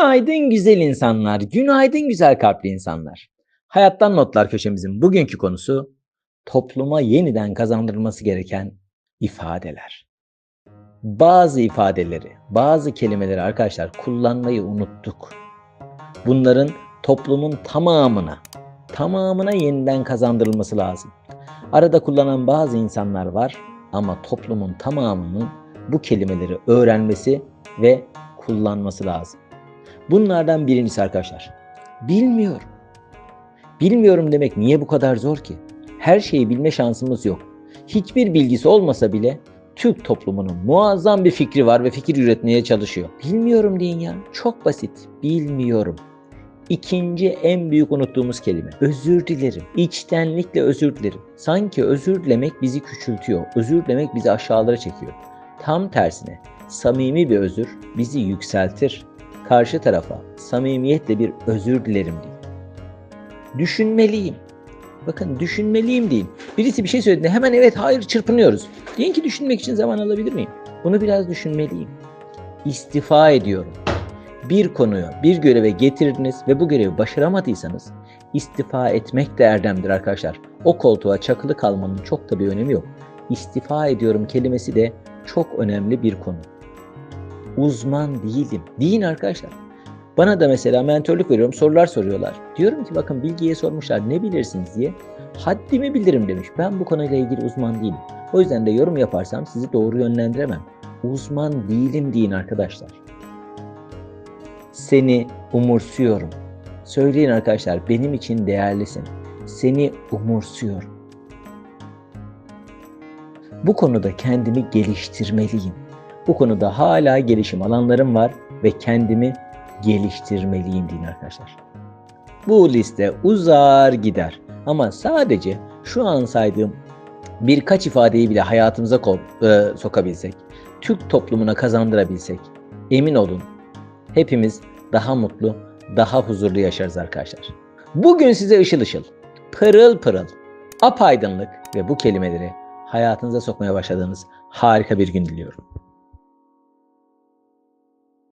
Günaydın güzel insanlar, günaydın güzel kalpli insanlar. Hayattan Notlar köşemizin bugünkü konusu topluma yeniden kazandırılması gereken ifadeler. Bazı ifadeleri, bazı kelimeleri arkadaşlar kullanmayı unuttuk. Bunların toplumun tamamına, tamamına yeniden kazandırılması lazım. Arada kullanan bazı insanlar var ama toplumun tamamının bu kelimeleri öğrenmesi ve kullanması lazım. Bunlardan birincisi arkadaşlar. Bilmiyorum. Bilmiyorum demek niye bu kadar zor ki? Her şeyi bilme şansımız yok. Hiçbir bilgisi olmasa bile Türk toplumunun muazzam bir fikri var ve fikir üretmeye çalışıyor. Bilmiyorum deyin ya. Çok basit. Bilmiyorum. İkinci en büyük unuttuğumuz kelime. Özür dilerim. İçtenlikle özür dilerim. Sanki özür dilemek bizi küçültüyor. Özür dilemek bizi aşağılara çekiyor. Tam tersine samimi bir özür bizi yükseltir. Karşı tarafa samimiyetle bir özür dilerim deyin. Düşünmeliyim. Bakın düşünmeliyim deyin. Birisi bir şey söylediğinde hemen evet hayır çırpınıyoruz. Deyin ki düşünmek için zaman alabilir miyim? Bunu biraz düşünmeliyim. İstifa ediyorum. Bir konuyu, bir göreve getirdiniz ve bu görevi başaramadıysanız istifa etmek de erdemdir arkadaşlar. O koltuğa çakılı kalmanın çok da bir önemi yok. İstifa ediyorum kelimesi de çok önemli bir konu. Uzman değilim. Deyin arkadaşlar. Bana da mesela mentörlük veriyorum, sorular soruyorlar. Diyorum ki bakın bilgiye sormuşlar ne bilirsiniz diye. Haddimi bilirim demiş. Ben bu konuyla ilgili uzman değilim. O yüzden de yorum yaparsam sizi doğru yönlendiremem. Uzman değilim deyin arkadaşlar. Seni umursuyorum. Söyleyin arkadaşlar benim için değerlisin. Seni umursuyorum. Bu konuda kendimi geliştirmeliyim. Bu konuda hala gelişim alanlarım var ve kendimi geliştirmeliyim deyin arkadaşlar. Bu liste uzar gider ama sadece şu an saydığım birkaç ifadeyi bile hayatımıza e, sokabilsek, Türk toplumuna kazandırabilsek, emin olun hepimiz daha mutlu, daha huzurlu yaşarız arkadaşlar. Bugün size ışıl ışıl, pırıl pırıl, apaydınlık ve bu kelimeleri hayatınıza sokmaya başladığınız harika bir gün diliyorum.